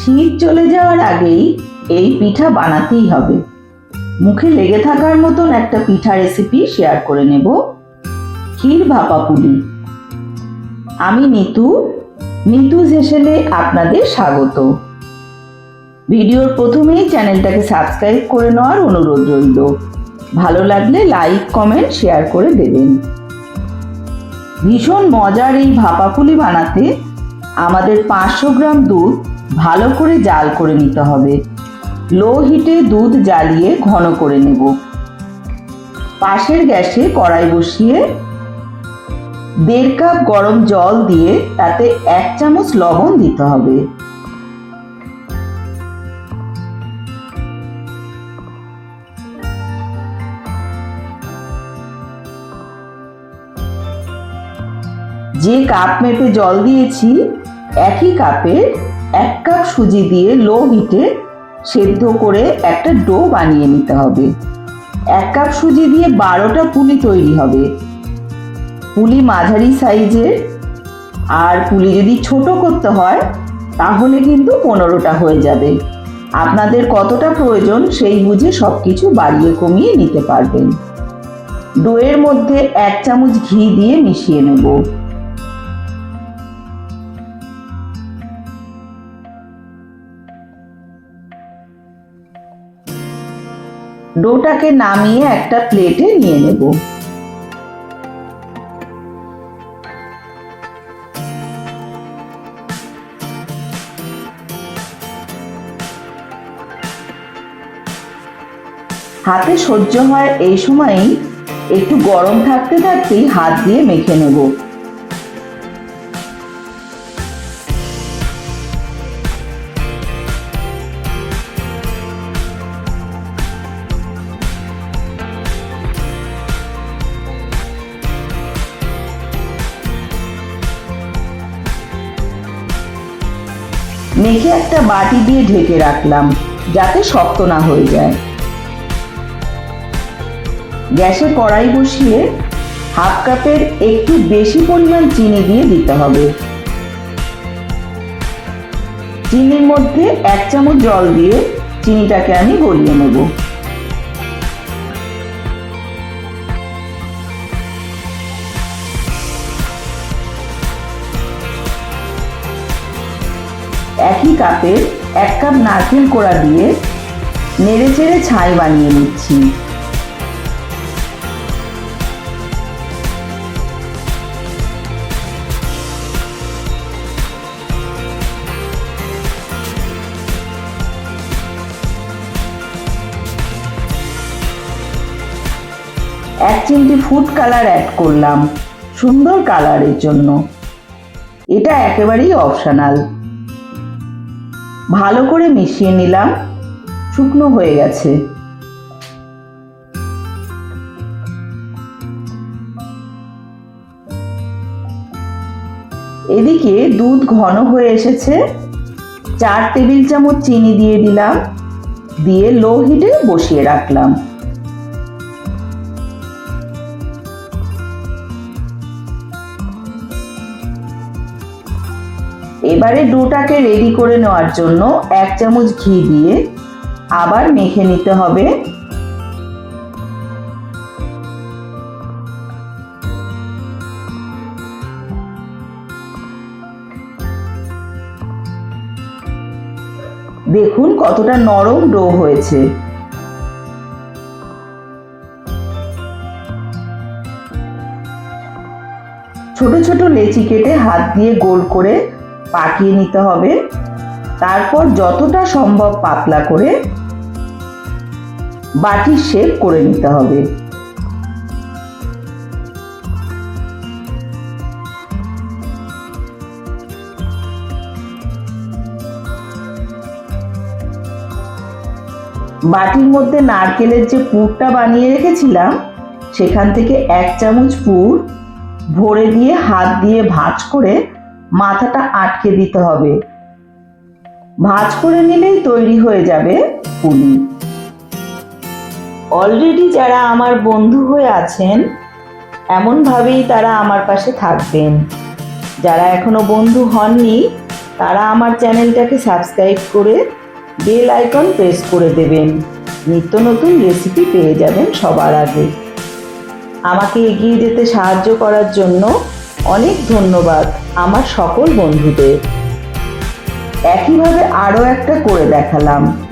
শীত চলে যাওয়ার আগেই এই পিঠা বানাতেই হবে। মুখে লেগে থাকার মতন একটা পিঠা রেসিপি শেয়ার করে নেব। ক্ষীর ভাপা পুলি। আমি নিতু নিতু হেসেলে আপনাদের স্বাগত। ভিডিওর প্রথমেই চ্যানেলটাকে সাবস্ক্রাইব করে নেওয়ার অনুরোধ রইল। ভালো লাগলে লাইক কমেন্ট শেয়ার করে দেবেন। ভীষণ মজার এই ভাপাপুলি বানাতে আমাদের পাঁচশো গ্রাম দুধ ভালো করে জাল করে নিতে হবে। লো হিটে দুধ জ্বালিয়ে ঘন করে নেব। পাশের গ্যাসে কড়াই বসিয়ে দেড় কাপ গরম জল দিয়ে তাতে এক চামচ লবণ দিতে হবে। যে কাপ মেপে জল দিয়েছি, একই কাপে এক কাপ সুজি দিয়ে লো হিটে সেদ্ধ করে একটা ডো বানিয়ে নিতে হবে। এক কাপ সুজি দিয়ে বারোটা পুলি তৈরি হবে। পুলি মাঝারি সাইজের, আর পুলি যদি ছোট করতে হয়, তাহলে কিন্তু পনেরোটা হয়ে যাবে। আপনাদের কতটা প্রয়োজন সেই বুঝে সব কিছু বাড়িয়ে কমিয়ে নিতে পারবেন। ডোয়ের মধ্যে এক চামচ ঘি দিয়ে মিশিয়ে নেব। ডোটাকে নামিয়ে একটা প্লেটে নিয়ে নেব। হাতে সহ্য হয় এই সময়ই একটু গরম থাকতে থাকতেই হাত দিয়ে মেখে নেব। মেখে একটা বাটি দিয়ে ঢেকে রাখলাম, যাতে শক্ত না হয়ে যায়। গ্যাসে কড়াই বসিয়ে হাফ কাপের একটু বেশি পরিমাণ চিনি দিয়ে দিতে হবে। চিনির মধ্যে এক চামচ জল দিয়ে চিনিটাকে আমি গলিয়ে নেব। একই কাপে এক কাপ নারকেল কোড়া দিয়ে নেড়ে চেড়ে ছাই বানিয়ে নিচ্ছি। এক চিমটি ফুড কালার অ্যাড করলাম, সুন্দর কালারের জন্য। এটা একেবারেই অপশনাল। ভালো করে মিশিয়ে নিলাম। শুকনো হয়ে গেছে। এদিকে দুধ ঘন হয়ে এসেছে। চার টেবিল চামচ চিনি দিয়ে দিলাম। দিয়ে লো হিটে বসিয়ে রাখলাম। এবারে ডোটাকে রেডি করে নেওয়ার জন্য এক চামচ ঘি দিয়ে আবার মেখে নিতে হবে। দেখুন কতটা নরম ডো হয়েছে। ছোট ছোট লেচি কেটে হাত দিয়ে গোল করে পাকিয়ে নিতে হবে। তারপর যতটা সম্ভব পাতলা করে বাটির শেপ করে নিতে হবে। বাটির মধ্যে নারকেলের যে পুরটা বানিয়ে রেখেছিলাম, সেখান থেকে এক চামচ পুর ভরে দিয়ে হাত দিয়ে ভাঁজ করে মাথাটা আটকে দিতে হবে। ভাঁজ করে নিলেই তৈরি হয়ে যাবে পুলি। অলরেডি যারা আমার বন্ধু হয়ে আছেন, এমনভাবেই তারা আমার পাশে থাকবেন। যারা এখনও বন্ধু হননি, তারা আমার চ্যানেলটাকে সাবস্ক্রাইব করে বেল আইকন প্রেস করে দেবেন। নিত্য নতুন রেসিপি পেয়ে যাবেন সবার আগে। আমাকে এগিয়ে যেতে সাহায্য করার জন্য অনেক ধন্যবাদ আমার সকল বন্ধুদের। একইভাবে আরও একটা করে দেখালাম।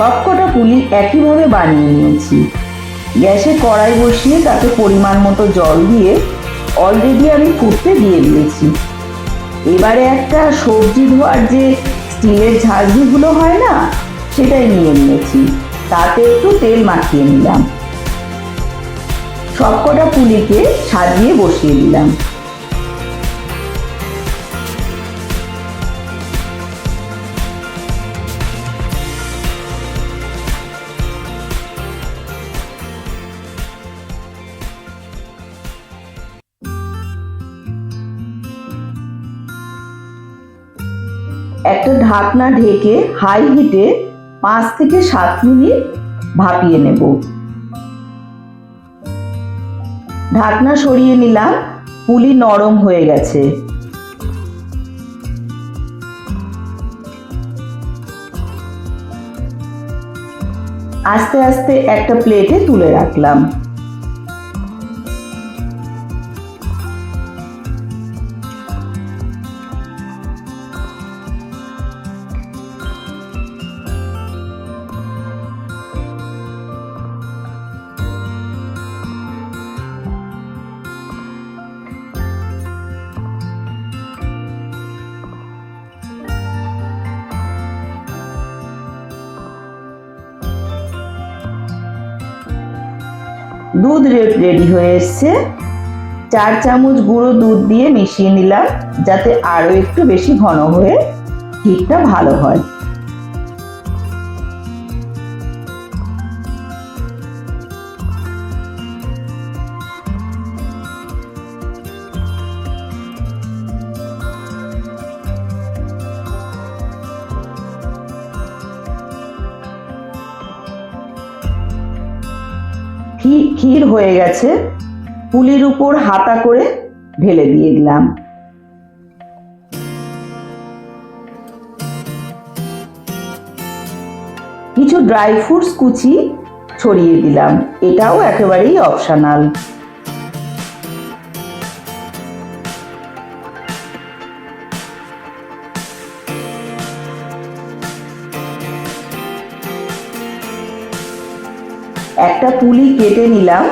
সবকটা পুলি একইভাবে বানিয়ে নিয়েছি। গ্যাসে কড়াই বসিয়ে তাতে পরিমাণ মতো জল দিয়ে অলরেডি আমি ফুটতে দিয়ে দিয়েছি। এবারে একটা সবজি ধোয়ার যে স্টিলের ঝাঁঝরিগুলো হয় না, সেটাই নিয়ে নিয়েছি। তাতে একটু তেল মাখিয়ে নিলাম। সবকটা পুলিকে সাজিয়ে বসিয়ে দিলাম। একটা ঢাকনা ঢেকে হাই হিটে পাঁচ থেকে সাত মিনিট ভাপিয়ে নেব। ঢাকনা সরিয়ে নিলাম, পুলি নরম হয়ে গেছে। আস্তে আস্তে একটা প্লেটে তুলে রাখলাম। দুধ রেডি হয়ে এসছে। চার চামচ গুঁড়ো দুধ দিয়ে মিশিয়ে নিলাম, যাতে আরও একটু বেশি ঘন হয়ে ক্ষীরটা ভালো হয়। ক্ষীর হয়ে গেছে? পুলির উপর হাতা করে ঢেলে দিয়ে দিলাম। কিছু ড্রাই ফ্রুটস কুচি ছড়িয়ে দিলাম। এটাও একেবারেই অপশনাল। একটা পুলি কেটে নিলাম।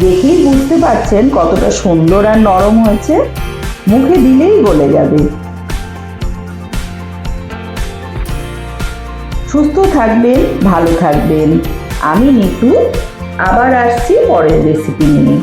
দেখেই বুঝতে পারছেন কতটা সুন্দর আর নরম হয়েছে। মুখে দিলেই গলে যাবে। সুস্থ থাকবেন, ভালো থাকবেন। আমি নিতু, আবার আসছি পরের রেসিপি নিয়ে।